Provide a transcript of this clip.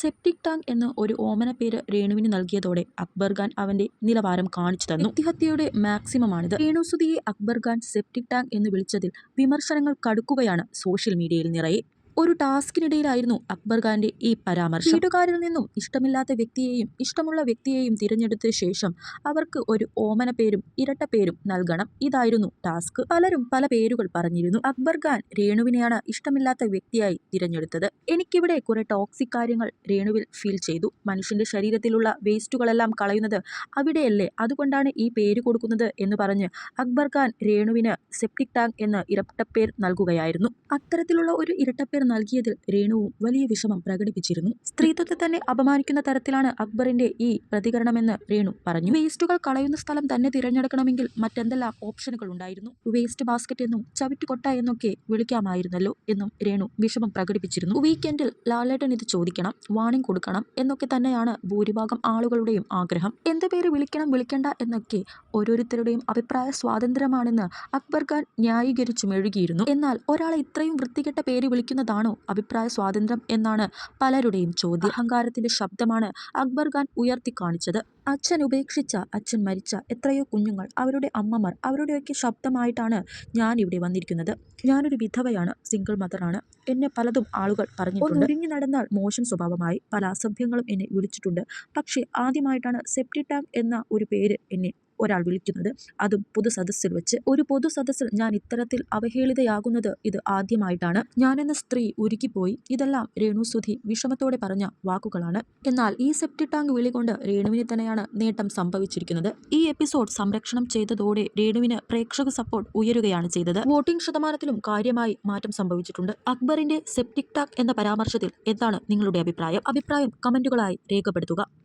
Septic tank എന്ന് ഒരു ഓമന പേര് രേണുവിന് നൽകിയതോടെ അക്ബർ ഖാൻ അവന്റെ നിലവാരം കാണിച്ചു തന്നു. വ്യക്തിഹത്യയുടെ മാക്സിമമാണിത്. രേണുസുതിയെ അക്ബർ ഖാൻ സെപ്റ്റിക് ടാങ്ക് എന്ന് വിളിച്ചതിൽ വിമർശനങ്ങൾ കടുക്കുകയാണ് സോഷ്യൽ മീഡിയയിൽ നിറയെ. ഒരു ടാസ്കിനിടയിലായിരുന്നു അക്ബർ ഖാന്റെ ഈ പരാമർശം. വീട്ടുകാരിൽ നിന്നും ഇഷ്ടമില്ലാത്ത വ്യക്തിയെയും ഇഷ്ടമുള്ള വ്യക്തിയെയും തിരഞ്ഞെടുത്ത ശേഷം അവർക്ക് ഒരു ഓമന പേരും ഇരട്ട പേരും നൽകണം. ഇതായിരുന്നു ടാസ്ക്. പലരും പല പേരുകൾ പറഞ്ഞിരുന്നു. അക്ബർ ഖാൻ രേണുവിനെയാണ് ഇഷ്ടമില്ലാത്ത വ്യക്തിയായി തിരഞ്ഞെടുത്തത്. എനിക്കിവിടെ കുറെ ടോക്സിക് കാര്യങ്ങൾ രേണുവിൽ ഫീൽ ചെയ്തു. മനുഷ്യന്റെ ശരീരത്തിലുള്ള വേസ്റ്റുകളെല്ലാം കളയുന്നത് അവിടെയല്ലേ? അതുകൊണ്ടാണ് ഈ പേര് കൊടുക്കുന്നത് എന്ന് പറഞ്ഞ് അക്ബർ ഖാൻ രേണുവിന് സെപ്റ്റിക് ടാങ്ക് എന്ന് ഇരട്ടപ്പേർ നൽകുകയായിരുന്നു. അത്തരത്തിലുള്ള ഒരു ഇരട്ടപ്പേർ നൽകിയതിൽ രേണുവും വലിയ വിഷമം പ്രകടിപ്പിച്ചിരുന്നു. സ്ത്രീത്വത്തെ തന്നെ അപമാനിക്കുന്ന തരത്തിലാണ് അക്ബറിന്റെ ഈ പ്രതികരണമെന്ന് രേണു പറഞ്ഞു. വേസ്റ്റുകൾ കളയുന്ന സ്ഥലം തന്നെ തിരഞ്ഞെടുക്കണമെങ്കിൽ മറ്റെന്തെല്ലാം ഓപ്ഷനുകൾ ഉണ്ടായിരുന്നു? വേസ്റ്റ് ബാസ്ക്കറ്റ് എന്നും ചവിറ്റുകൊട്ട എന്നൊക്കെ വിളിക്കാമായിരുന്നല്ലോ എന്നും രേണു വിഷമം പ്രകടിപ്പിച്ചിരുന്നു. വീക്കെൻഡിൽ ലാലേട്ടൻ ഇത് ചോദിക്കണം വാണിംഗ് കൊടുക്കണം എന്നൊക്കെ തന്നെയാണ് ഭൂരിഭാഗം ആളുകളുടെയും ആഗ്രഹം. എന്ത് പേര് വിളിക്കണം വിളിക്കേണ്ട എന്നൊക്കെ ഓരോരുത്തരുടെയും അഭിപ്രായ സ്വാതന്ത്ര്യമാണെന്ന് അക്ബർ ഖാൻ ന്യായീകരിച്ചു മെഴുകിയിരുന്നു എന്നാൽ ഒരാളെ ഇത്രയും വൃത്തികെട്ട പേര് വിളിക്കുന്നതാണോ അഭിപ്രായ സ്വാതന്ത്ര്യം എന്നാണ് പലരുടെയും ചോദ്യം. അഹങ്കാരത്തിന്റെ ശബ്ദമാണ് അക്ബർ ഖാൻ ഉയർത്തി കാണിച്ചത് അച്ഛൻ ഉപേക്ഷിച്ച അച്ഛൻ മരിച്ച എത്രയോ കുഞ്ഞുങ്ങൾ അവരുടെ അമ്മമാർ അവരുടെയൊക്കെ ശബ്ദമായിട്ടാണ് ഞാൻ ഇവിടെ വന്നിരിക്കുന്നത്. ഞാനൊരു വിധവയാണ് സിംഗിൾ മദറാണ് എന്നെ പലതും ആളുകൾ പറഞ്ഞു ഒരുങ്ങി നടന്നാൽ മോശം സ്വഭാവമായി പല അസഭ്യങ്ങളും എന്നെ വിളിച്ചിട്ടുണ്ട്. പക്ഷേ ആദ്യമായിട്ടാണ് സെപ്റ്റി ടാങ്ക് എന്ന ഒരു പേര് എന്നെ ഒരാൾ വിളിക്കുന്നത്. അതും പൊതു സദസ്സിൽ വെച്ച്. ഒരു പൊതു സദസ്സിൽ ഞാൻ ഇത്തരത്തിൽ അവഹേളിതയാകുന്നത് ഇത് ആദ്യമായിട്ടാണ്. ഞാനെന്ന സ്ത്രീ ഉരുകിപ്പോയി ഇതെല്ലാം രേണു സുധി വിഷമത്തോടെ പറഞ്ഞ വാക്കുകളാണ്. എന്നാൽ ഈ സെപ്റ്റി ടാങ്ക് വിളി രേണുവിന് തന്നെയാണ് നേട്ടം സംഭവിച്ചിരിക്കുന്നത്. ഈ എപ്പിസോഡ് സംരക്ഷണം ചെയ്തതോടെ രേണുവിന് പ്രേക്ഷക സപ്പോർട്ട് ഉയരുകയാണ് ചെയ്തത്. വോട്ടിംഗ് ശതമാനത്തിലും കാര്യമായി മാറ്റം സംഭവിച്ചിട്ടുണ്ട്. അക്ബറിന്റെ സെപ്റ്റിക് ടാങ്ക് എന്ന പരാമർശത്തിൽ എന്താണ് നിങ്ങളുടെ അഭിപ്രായം? അഭിപ്രായം കമന്റുകളായി രേഖപ്പെടുത്തുക.